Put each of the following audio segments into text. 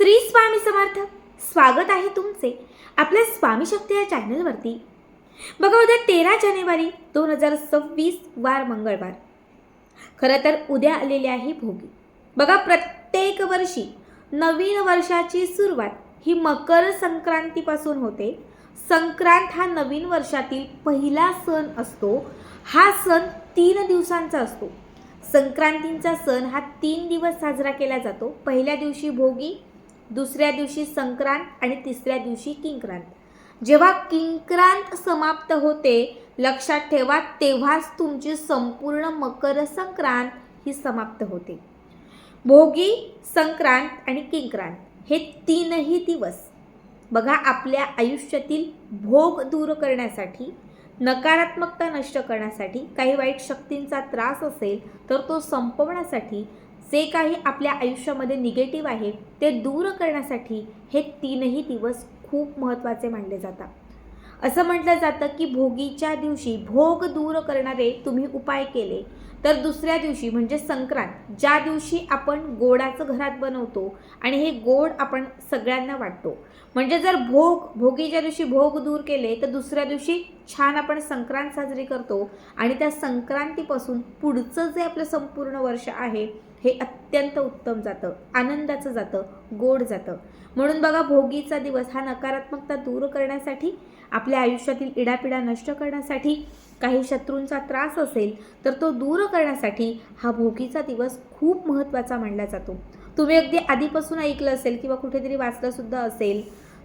श्री स्वामी समर्थ स्वागत आहे तुमचे आपल्या स्वामी शक्ती या चॅनलवरती बघा उद्या तेरा जानेवारी दोन हजार सव्वीस वार मंगळवार. खरं तर उद्या आलेली आहे भोगी. बघा प्रत्येक वर्षी नवीन वर्षाची सुरुवात ही मकर संक्रांतीपासून होते. संक्रांत हा नवीन वर्षातील पहिला सण असतो. हा सण तीन दिवसांचा असतो. संक्रांतींचा सण हा तीन दिवस साजरा केला जातो. पहिल्या दिवशी भोगी दुसऱ्या दिवशी संक्रांत आणि तिसऱ्या दिवशी किंक्रांत. जेव्हा किंक्रांत समाप्त होते लक्षात ठेवा तेव्हाच तुमची संपूर्ण मकर संक्रांत ही समाप्त होते. भोगी संक्रांत आणि किंक्रांत हे तीनही दिवस बघा आपल्या आयुष्यातील भोग दूर करण्यासाठी नकारात्मकता नष्ट करण्यासाठी काही वाईट शक्तींचा त्रास असेल तर तो संपवण्यासाठी जे काही आपल्या आयुष्यामध्ये निगेटिव्ह आहे ते दूर करण्यासाठी हे तीनही दिवस खूप महत्त्वाचे मानले जातात. असं म्हटलं जातं की भोगीच्या दिवशी भोग दूर करणारे तुम्ही उपाय केले तर दुसऱ्या दिवशी म्हणजे संक्रांत ज्या दिवशी आपण गोडाचं घरात बनवतो आणि हे गोड आपण सगळ्यांना वाटतो. म्हणजे जर भोग भोगीच्या दिवशी भोग दूर केले तर दुसऱ्या दिवशी छान आपण संक्रांत साजरी करतो आणि त्या संक्रांतीपासून पुढचं जे आपलं संपूर्ण वर्ष आहे हे अत्यंत उत्तम जातं आनंदाचं जातं गोड जातं. म्हणून बघा भोगीचा दिवस हा नकारात्मकता दूर करण्यासाठी आपल्या आयुष्यातील इडापिडा नष्ट करण्यासाठी काही शत्रूंचा त्रास असेल तर तो दूर करण्यासाठी हा भोगीचा दिवस खूप महत्त्वाचा मानला जातो. तुम्ही अगदी आधीपासून ऐकलं असेल किंवा कुठेतरी वाचलंसुद्धा असेल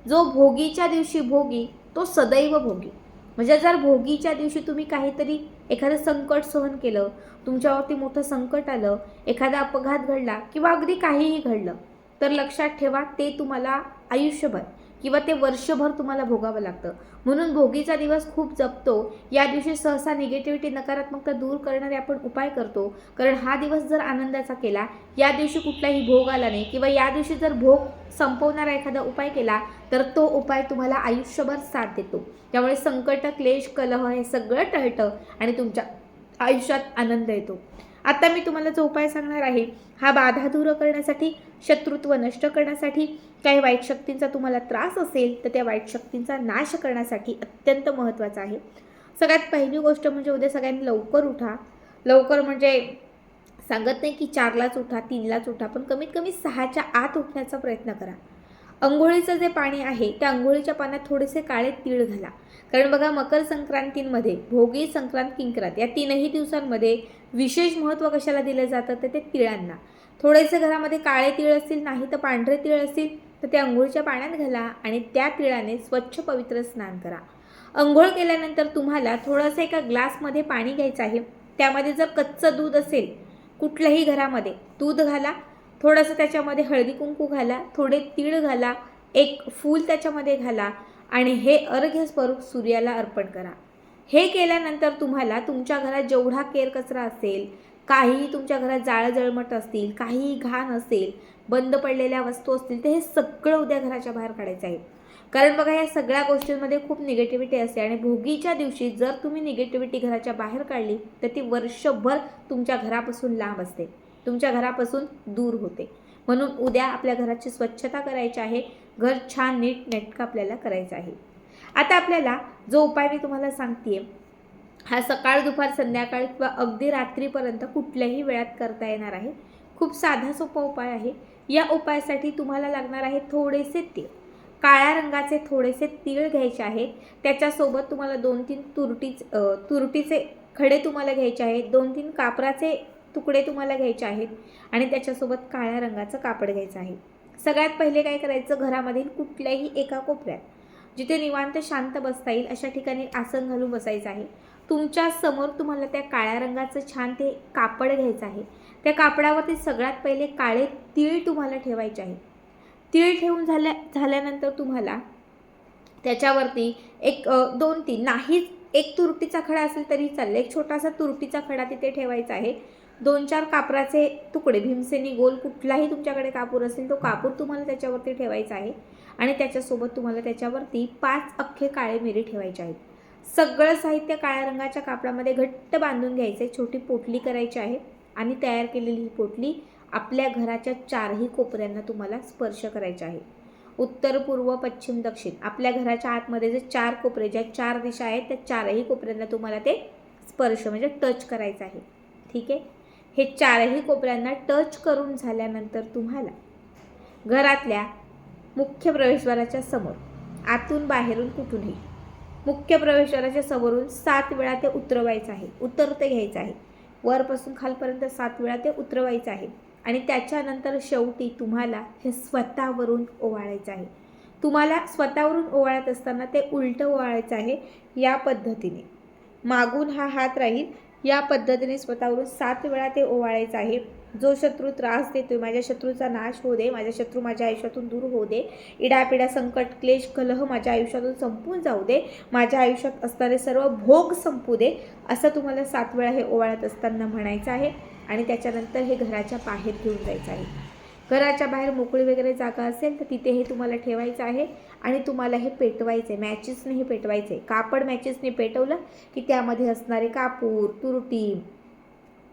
जो भोगीच्या दिवशी भोगी तो सदैव भोगी. म्हणजे जर भोगीच्या दिवशी तुम्ही काहीतरी एखादं संकट सहन केलं तुमच्यावरती मोठं संकट आलं एखादा अपघात घडला किंवा अगदी काहीही घडलं तर लक्षात ठेवा ते तुम्हाला आयुष्यभर किंवा ते वर्षभर तुम्हाला भोगावं लागतं. म्हणून भोगीचा दिवस खूप जपतो. या दिवशी सहसा निगेटिव्हिटी नकारात्मकता दूर करणारे आपण उपाय करतो. कारण हा दिवस जर आनंदाचा केला या दिवशी कुठलाही भोग आला नाही किंवा या दिवशी जर भोग संपवणारा एखादा उपाय केला तर तो उपाय तुम्हाला आयुष्यभर साथ देतो. त्यामुळे संकट क्लेश कलह हे सगळं टळतं आणि तुमच्या आयुष्यात आनंद येतो. आता मी तुम्हाला जो उपाय सांगणार आहे हा बाधा दूर करण्यासाठी शत्रुत्व नष्ट करण्यासाठी काही वाईट शक्तींचा तुम्हाला त्रास असेल तर त्या वाईट शक्तींचा नाश करण्यासाठी अत्यंत महत्त्वाचा आहे. सगळ्यात पहिली गोष्ट म्हणजे उद्या सगळ्यांनी लवकर उठा. लवकर म्हणजे सांगत नाही की चारलाच उठा तीनलाच उठा पण कमीत कमी सहाच्या आत उठण्याचा प्रयत्न करा. अंघोळीचं जे पाणी आहे त्या अंघोळीच्या पाण्यात थोडेसे काळे तीळ घाला. कारण बघा मकर संक्रांतींमध्ये भोगी संक्रांत किंक्रांत या तीनही दिवसांमध्ये विशेष महत्त्व कशाला दिलं जातं? तर ते तिळांना. थोडेसे घरामध्ये काळे तीळ असतील नाही तर पांढरे तीळ असतील तर ते अंघोळीच्या पाण्यात घाला आणि त्या तिळाने स्वच्छ पवित्र स्नान करा. अंघोळ केल्यानंतर तुम्हाला थोडंसं एका ग्लासमध्ये पाणी घ्यायचं आहे. त्यामध्ये जर कच्चं दूध असेल कुठल्याही घरामध्ये दूध घाला. थोडंसं त्याच्यामध्ये हळदी कुंकू घाला थोडे तीळ घाला एक फूल त्याच्यामध्ये घाला आणि हे अर्घ्य स्वरूप सूर्याला अर्पण करा. हे केल्यानंतर तुम्हाला तुमच्या घरात जेवढा केर कचरा असेल काहीही तुमच्या घरात जाळं जळमट असतील काहीही घाण असेल बंद पडलेल्या वस्तू असतील तर हे सगळं उद्या घराच्या बाहेर काढायचं आहे. कारण बघा या सगळ्या गोष्टींमध्ये खूप निगेटिव्हिटी असते आणि भोगीच्या दिवशी जर तुम्ही निगेटिव्हिटी घराच्या बाहेर काढली तर ती वर्षभर तुमच्या घरापासून लांब असते. तुमच्या घरापासून दूर होते. म्हणून उद्या आपल्या घराची स्वच्छता करायची आहे. घर छान नीट नेटकं आपल्याला करायचं आहे. आता आपल्याला जो उपाय मी तुम्हाला सांगते हा सकाळ दुपार संध्याकाळ किंवा अगदी रात्रीपर्यंत कुठल्याही वेळात करता येणार आहे. खूप साधा सोपा उपाय आहे. या उपायासाठी तुम्हाला लागणार आहे थोडेसे तीळ. काळ्या रंगाचे थोडेसे तीळ घ्यायचे आहेत त्याच्यासोबत तुम्हाला दोन तीन तुरटीच तुरटीचे खडे तुम्हाला घ्यायचे आहेत. दोन तीन कापराचे तुकडे तुम्हाला घ्यायचे आहेत आणि त्याच्यासोबत काळ्या रंगाचं कापड घ्यायचं आहे. सगळ्यात पहिले काय करायचं? घरामधील कुठल्याही एका कोपऱ्यात जिथे निवांत शांत बसता येईल अशा ठिकाणी आसन घालून बसायचं आहे. तुमच्यासमोर तुम्हाला त्या काळ्या रंगाचं छान ते कापड घ्यायचं आहे. त्या कापडावरती सगळ्यात पहिले काळे तीळ तुम्हाला ठेवायचे आहे. तीळ ठेवून झाल्या झाल्यानंतर तुम्हाला त्याच्यावरती एक दोन तीन नाहीच एक तुरटीचा खडा असेल तरी चालेल. एक छोटासा तुरटीचा खडा तिथे ठेवायचा आहे. दोन चार कापराचे तुकडे भीमसेनी गोल कुठलाही तुमच्याकडे कापूर असेल तो कापूर तुम्हाला त्याच्यावरती ठेवायचा आहे. आणि त्याच्यासोबत तुम्हाला त्याच्यावरती पाच अख्खे काळे मिरी ठेवायचे आहेत. सगळं साहित्य काळ्या रंगाच्या कापडामध्ये घट्ट बांधून घ्यायचे छोटी पोटली करायची आहे. आणि तयार केलेली ही पोटली आपल्या घराच्या चारही कोपऱ्यांना तुम्हाला स्पर्श करायचे आहे. उत्तर पूर्व पश्चिम दक्षिण. आपल्या घराच्या आतमध्ये जे चार कोपरे ज्या चार दिशा आहेत त्या चारही कोपऱ्यांना तुम्हाला ते स्पर्श म्हणजे टच करायचं आहे. ठीक आहे? हे चारही कोपऱ्यांना टच करून झाल्यानंतर तुम्हाला घरातल्या मुख्य प्रवेशद्वाराच्या समोर आतून बाहेरून कुठूनही मुख्य प्रवेशद्वाराच्या समोरून सात वेळा ते उतरवायचं आहे. उतरते घ्यायचं आहे. वरपासून खालपर्यंत सात वेळा ते उतरवायचं आहे. आणि त्याच्यानंतर शेवटी तुम्हाला हे स्वतःवरून ओवाळायचं आहे. तुम्हाला स्वतःवरून ओवाळत असताना ते उलटं ओवाळायचं आहे या पद्धतीने. मागून हा हात राहील या पद्धतीने स्वतःवरून सात वेळा ते ओवाळायचं आहे. जो शत्रू त्रास देतोय माझ्या शत्रूचा नाश होऊ दे माझ्या शत्रू माझ्या आयुष्यातून दूर होऊ दे इडापिडा संकट क्लेश कलह माझ्या आयुष्यातून संपून जाऊ दे माझ्या आयुष्यात असणारे सर्व भोग संपू दे असं तुम्हाला सात वेळा हे ओवाळत असताना म्हणायचं आहे. आणि त्याच्यानंतर हे घराच्या बाहेर घेऊन जायचं आहे. घराच्या बाहेर मोकळी वगैरे जागा असेल तर तिथे हे तुम्हाला ठेवायचं आहे आणि तुम्हाला हे पेटवायचं आहे. मॅचेसने हे पेटवायचं आहे. कापड मॅचेसने पेटवलं की त्यामध्ये असणारे कापूर तुरटी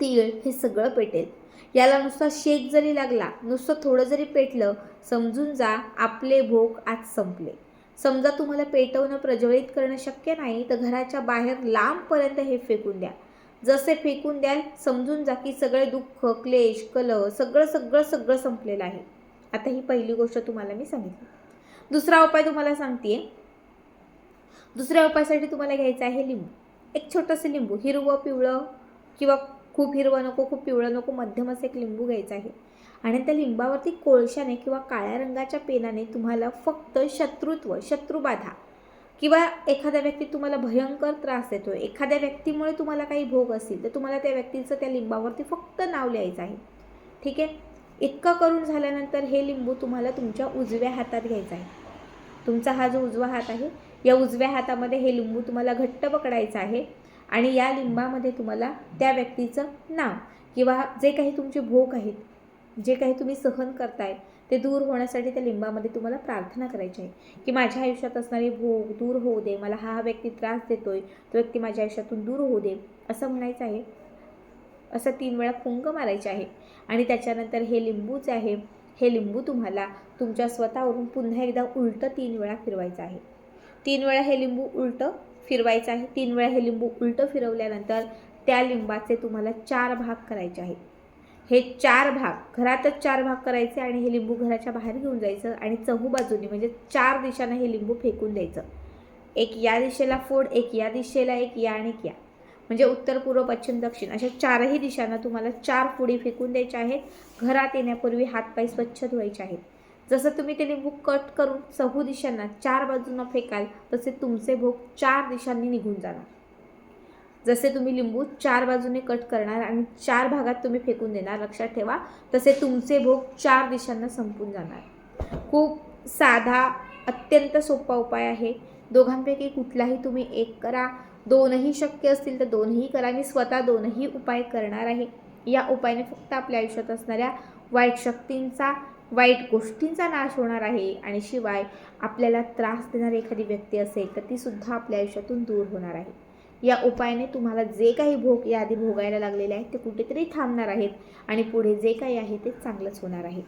तीळ हे सगळं पेटेल. याला नुसता शेक जरी लागला नुसतं थोडं जरी पेटलं समजून जा आपले भोग आज संपले. समजा तुम्हाला पेटवणं प्रज्वलित करणं शक्य नाही तर घराच्या बाहेर लांबपर्यंत हे फेकून द्या. जसे फेकून द्याल समजून जा की सगळे दुःख क्लेश कलह सगळं सगळं सगळं संपलेलं आहे. आता ही पहिली गोष्ट तुम्हाला मी सांगितली. दुसरा उपाय तुम्हाला सांगते दुसऱ्या उपायासाठी तुम्हाला घ्यायचं आहे लिंबू. एक छोटंसं लिंबू हिरवं पिवळं किंवा खूप हिरवं नको खूप पिवळं नको मध्यम असं एक लिंबू घ्यायचं आहे. आणि त्या लिंबावरती कोळशाने किंवा काळ्या रंगाच्या पेनाने तुम्हाला फक्त शत्रुत्व शत्रुबाधा किंवा एखाद्या व्यक्ती तुम्हाला भयंकर त्रास देतो एखाद्या व्यक्तीमुळे तुम्हाला काही भोग असेल तर तुम्हाला त्या व्यक्तीचं त्या लिंबावरती फक्त नाव लिहायचं आहे. ठीक आहे? इतकं करून झाल्यानंतर हे लिंबू तुम्हाला तुमच्या उजव्या हातात घ्यायचं आहे. तुमचा हा जो उजवा हात आहे या उजव्या हातामध्ये हे लिंबू तुम्हाला घट्ट पकडायचं आहे आणि या लिंबामध्ये तुम्हाला त्या व्यक्तीचं नाव किंवा जे काही तुमचे भोग आहेत जे काही तुम्ही सहन करताय ते दूर होण्यासाठी त्या लिंबामध्ये तुम्हाला प्रार्थना करायची आहे की माझ्या आयुष्यात असणारे भोग दूर होऊ दे मला हा व्यक्ती त्रास देतोय तो व्यक्ती माझ्या आयुष्यातून दूर होऊ दे असं म्हणायचं आहे. असं तीन वेळा फुंग मारायचे आहे. आणि त्याच्यानंतर हे लिंबू जे आहे हे लिंबू तुम्हाला तुमच्या स्वतःवरून पुन्हा एकदा उलटं तीन वेळा फिरवायचं आहे. तीन वेळा हे लिंबू उलटं फिरवायचं आहे. तीन वेळा हे लिंबू उलटं फिरवल्यानंतर त्या लिंबाचे तुम्हाला चार भाग करायचे आहेत हे चार भाग घरातच चार भाग करायचे आणि हे लिंबू घराच्या बाहेर घेऊन जायचं आणि चहू बाजूनी म्हणजे चार दिशांना हे लिंबू फेकून द्यायचं. एक या दिशेला फोड एक या दिशेला एक या आणि एक या. म्हणजे उत्तर पूर्व पश्चिम दक्षिण अशा चारही दिशांना तुम्हाला चार फोडी फेकून द्यायच्या आहेत. घरात येण्यापूर्वी हातपाय स्वच्छ धुवायचे आहेत. जसं तुम्ही ते लिंबू कट करून चहू दिशांना चार बाजूंना फेकाल तसे तुमचे भोग चार दिशांनी निघून जाणार. जसे तुम्ही लिंबू चार बाजूने कट करणार आणि चार भागात तुम्ही फेकून देणार लक्षात ठेवा. तसे तुमचे भोग चार दिशांना संपून जाणार. खूप साधा अत्यंत सोपा उपाय आहे. दोघांपैकी कुठलाही तुम्ही एक करा. दोनही शक्य असतील तर दोनही करा मी स्वतः दोनही उपाय करणार आहे. या उपायाने फक्त आपल्या आयुष्यात असणाऱ्या वाईट शक्तींचा वाईट गोष्टींचा नाश होणार आहे. आणि शिवाय आपल्याला त्रास देणारी एखादी व्यक्ती असेल तर तीसुद्धा आपल्या आयुष्यातून दूर होणार आहे. या उपायाने तुम्हाला जे काही भोग याआधी भोगायला लागलेले आहेत ते कुठेतरी थांबणार आहेत आणि पुढे जे काही आहे ते चांगलंच होणार आहे.